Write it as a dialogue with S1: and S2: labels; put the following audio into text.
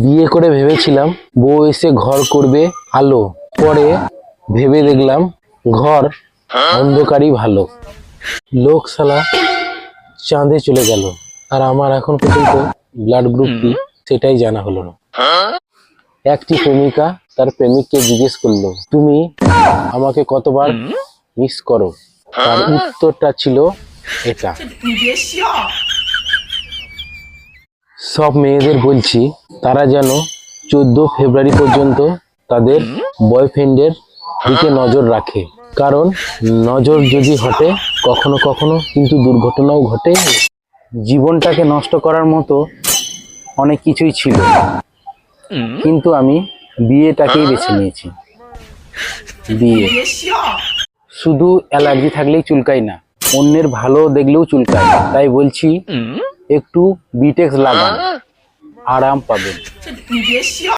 S1: বিয়ে করে ভেবেছিলাম, বউ এসে ঘর করবে আলো পরে ভেবে দেখলাম ঘর অন্ধকারই ভালো। লোক শালা চাঁদে চলে গেল। আর আমার এখন পর্যন্ত ব্লাড গ্রুপ কি সেটাই জানা হলো না। একটি প্রেমিকা তার প্রেমিককে জিজ্ঞেস করল, তুমি আমাকে কতবার মিস করো? তার উত্তরটা ছিল এটা। সব মেয়েদের বলছি, তারা যেন চোদ্দ ফেব্রুয়ারি পর্যন্ত তাদের বয়ফ্রেন্ডের দিকে নজর রাখে। কারণ নজর যদি হটে, কখনো কখনো কিন্তু দুর্ঘটনাও ঘটে। জীবনটাকে নষ্ট করার মতো অনেক কিছুই ছিল। কিন্তু আমি বিয়েটাকেই বেছে নিয়েছি। বিয়ে। শুধু অ্যালার্জি থাকলেই চুলকায় না, অন্যের ভালো দেখলেও চুলকায় তাই বলছি একটু বিটেক্স লাগান। আরাম পাবেন।